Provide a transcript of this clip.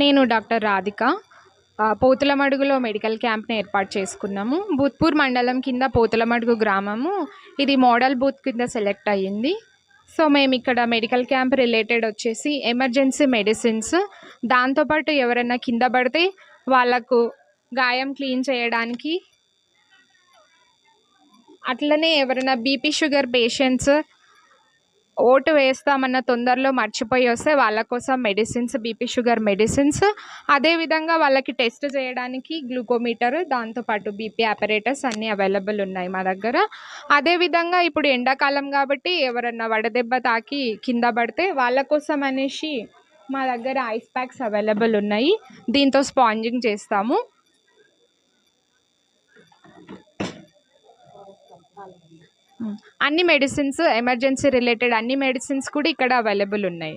నేను డాక్టర్ రాధిక. పోతులమడుగులో మెడికల్ క్యాంప్ని ఏర్పాటు చేసుకున్నాము. భూత్పూర్ మండలం కింద పోతులమడుగు గ్రామము. ఇది మోడల్ బూత్ కింద సెలెక్ట్ అయ్యింది. సో మేము ఇక్కడ మెడికల్ క్యాంప్ రిలేటెడ్ వచ్చేసి ఎమర్జెన్సీ మెడిసిన్స్. దాంతోపాటు ఎవరైనా కింద పడితే వాళ్ళకు గాయం క్లీన్ చేయడానికి అట్లనే ఎవరైనా బీపీ షుగర్ పేషెంట్స్ ఓటు వేస్తామన్న తొందరలో మర్చిపోయి వస్తే వాళ్ళ కోసం మెడిసిన్స్ బీపీ షుగర్ మెడిసిన్స్. అదేవిధంగా వాళ్ళకి టెస్ట్ చేయడానికి గ్లూకోమీటర్ దాంతోపాటు బీపీ ఆపరేటర్స్ అన్నీ అవైలబుల్ ఉన్నాయి మా దగ్గర. అదేవిధంగా ఇప్పుడు ఎండాకాలం కాబట్టి ఎవరన్నా వడదెబ్బ తాకి కింద పడితే వాళ్ళ కోసం అనేసి మా దగ్గర ఐస్ ప్యాక్స్ అవైలబుల్ ఉన్నాయి. దీంతో స్పాంజింగ్ చేస్తాము. అన్ని మెడిసిన్స్ ఎమర్జెన్సీ రిలేటెడ్ అన్ని మెడిసిన్స్ కూడా ఇక్కడ అవైలబుల్ ఉన్నాయి.